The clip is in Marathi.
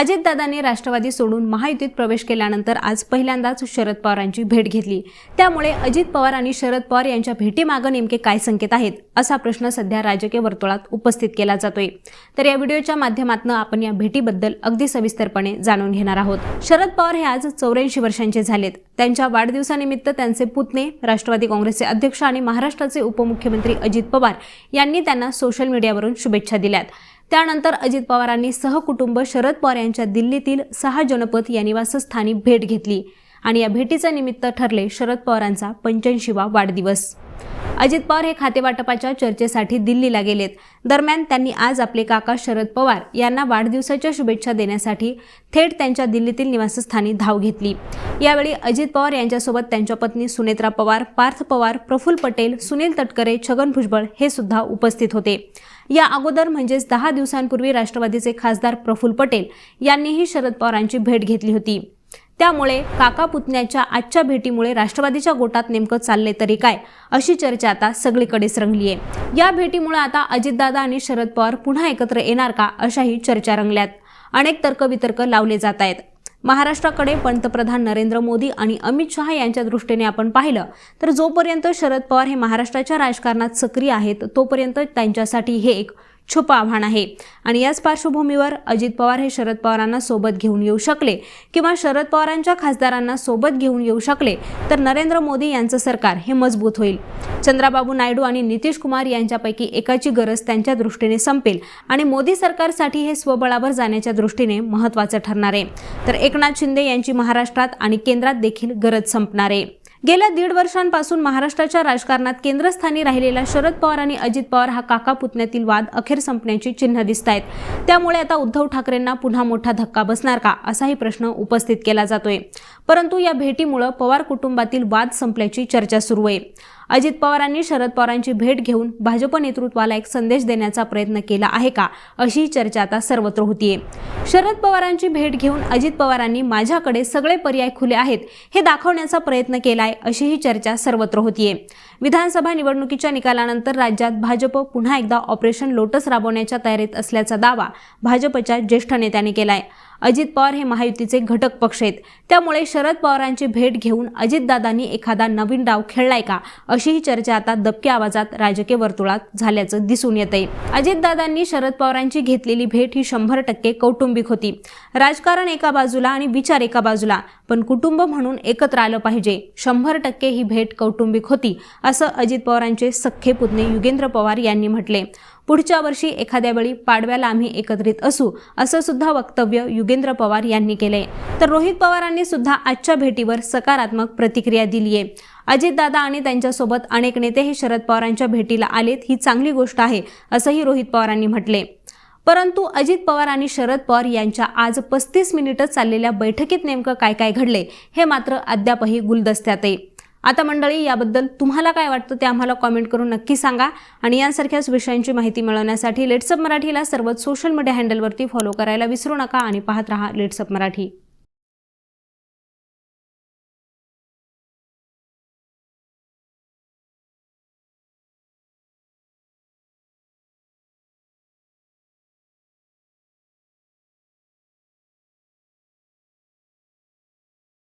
अजितदादांनी राष्ट्रवादी सोडून महायुतीत प्रवेश केल्यानंतर आज पहिल्यांदाच शरद पवारांची भेट घेतली. त्यामुळे अजित पवार आणि शरद पवार यांच्या भेटीमागं नेमके काय संकेत आहेत असा प्रश्न सध्या राजकीय वर्तुळात उपस्थित केला जातोय. तर या व्हिडिओच्या माध्यमातून आपण या भेटीबद्दल अगदी सविस्तरपणे जाणून घेणार आहोत. शरद पवार हे आज चौऱ्याऐंशी वर्षांचे झालेत. त्यांच्या वाढदिवसानिमित्त त्यांचे पुतणे राष्ट्रवादी काँग्रेसचे अध्यक्ष आणि महाराष्ट्राचे उपमुख्यमंत्री अजित पवार यांनी त्यांना सोशल मीडियावरून शुभेच्छा दिल्यात. त्यानंतर अजित पवारांनी सहकुटुंब शरद पवार यांच्या दिल्लीतील सहा जनपद या निवासस्थानी भेट घेतली. आणि या भेटीचं निमित्त ठरले शरद पवारांचा पंच्याऐंशीवा वाढदिवस. अजित पवार हे खातेवाटपाच्या चर्चेसाठी दिल्लीला गेलेत. दरम्यान त्यांनी आज आपले काका शरद पवार यांना वाढदिवसाच्या शुभेच्छा देण्यासाठी थेट त्यांच्या दिल्लीतील निवासस्थानी धाव घेतली. यावेळी अजित पवार यांच्यासोबत त्यांच्या पत्नी सुनेत्रा पवार पार्थ पवार प्रफुल्ल पटेल सुनील तटकरे छगन भुजबळ हे सुद्धा उपस्थित होते. या अगोदर म्हणजेच दहा दिवसांपूर्वी राष्ट्रवादीचे खासदार प्रफुल्ल पटेल यांनीही शरद पवारांची भेट घेतली होती. त्यामुळे काका पुतण्याच्या आजच्या भेटीमुळे राष्ट्रवादीच्या गोटात नेमकं चालले तरी काय अशी चर्चा आता सगळीकडेच रंगली आहे या भेटीमुळे आता अजितदादा आणि शरद पवार पुन्हा एकत्र येणार का अशाही चर्चा रंगल्यात. अनेक तर्कवितर्क लावले जात आहेत. महाराष्ट्राकडे पंतप्रधान नरेंद्र मोदी आणि अमित शहा यांच्या दृष्टीने आपण पाहिलं तर जोपर्यंत शरद पवार हे महाराष्ट्राच्या राजकारणात सक्रिय आहेत तोपर्यंत त्यांच्यासाठी हे एक छुपं आव्हान आहे. आणि याच पार्श्वभूमीवर अजित पवार हे शरद पवारांना सोबत घेऊन येऊ शकले किंवा शरद पवारांच्या खासदारांना सोबत घेऊन येऊ शकले तर नरेंद्र मोदी यांचं सरकार हे मजबूत होईल. चंद्राबाबू नायडू आणि नितीश कुमार यांच्यापैकी एकाची गरज त्यांच्या दृष्टीने संपेल आणि मोदी सरकारसाठी हे स्वबळावर जाण्याच्या दृष्टीने महत्त्वाचं ठरणार आहे. तर एकनाथ शिंदे यांची महाराष्ट्रात आणि केंद्रात देखील गरज संपणार आहे. गेल्या दीड वर्षांपासून महाराष्ट्राच्या राजकारणात केंद्रस्थानी राहिलेला शरद पवार आणि अजित पवार हा काका पुतण्यातील वाद अखेर संपण्याची चिन्ह दिसत आहेत त्यामुळे आता उद्धव ठाकरेंना पुन्हा मोठा धक्का बसणार का? असाही प्रश्न उपस्थित केला जातोय. परंतु या भेटीमुळं पवार कुटुंबातील वाद संपल्याची चर्चा सुरू आहे. अजित पवारांनी शरद पवारांची भेट घेऊन भाजप नेतृत्वाला एक संदेश देण्याचा प्रयत्न केला आहे का अशी चर्चा आता सर्वत्र होतीये. शरद पवारांची भेट घेऊन अजित पवारांनी माझ्याकडे सगळे पर्याय खुले आहेत हे दाखवण्याचा प्रयत्न केलाय अशीही चर्चा सर्वत्र होतीये. विधानसभा निवडणुकीच्या निकालानंतर राज्यात भाजप पुन्हा एकदा ऑपरेशन लोटस राबवण्याच्या तयारीत असल्याचा दावा भाजपच्या ज्येष्ठ नेत्यांनी केलाय. अजित पवार हे महायुतीचे घटक पक्ष आहेत. त्यामुळे शरद पवारांची भेट घेऊन अजितदादांनी एखादा नवीन डाव खेळलाय का? अशीही चर्चा आता दबक्या आवाजात राजकीय वर्तुळात झाल्याचं दिसून येत आहे अजितदादांनी शरद पवारांची घेतलेली भेट ही शंभर टक्के कौटुंबिक होती. राजकारण एका बाजूला आणि विचार एका बाजूला पण कुटुंब म्हणून एकत्र आलं पाहिजे. शंभर टक्के ही भेट कौटुंबिक होती असं अजित पवारांचे सख्खे पुतणे युगेंद्र पवार यांनी म्हटले. पुढच्या वर्षी एखाद्या वेळी पाडव्याला आम्ही एकत्रित असू असं सुद्धा वक्तव्य युगेंद्र पवार यांनी केले. तर रोहित पवारांनी सुद्धा आजच्या भेटीवर सकारात्मक प्रतिक्रिया दिली आहे अजितदादा आणि त्यांच्यासोबत अनेक नेते हे शरद पवारांच्या भेटीला आलेत ही चांगली गोष्ट आहे असंही रोहित पवारांनी म्हटले. परंतु अजित पवार आणि शरद पवार यांच्या आज पस्तीस मिनिटं चाललेल्या बैठकीत नेमकं काय काय घडले हे मात्र अद्यापही गुलदस्त्यात आहे. आता मंडळी याबद्दल तुम्हाला काय वाटतं ते आम्हाला कॉमेंट करून नक्की सांगा. आणि यांसारख्याच विषयांची माहिती मिळवण्यासाठी लेट्सअप मराठीला सर्वच सोशल मीडिया हँडलवरती फॉलो करायला विसरू नका आणि पाहत रहा लेट्सअप मराठी.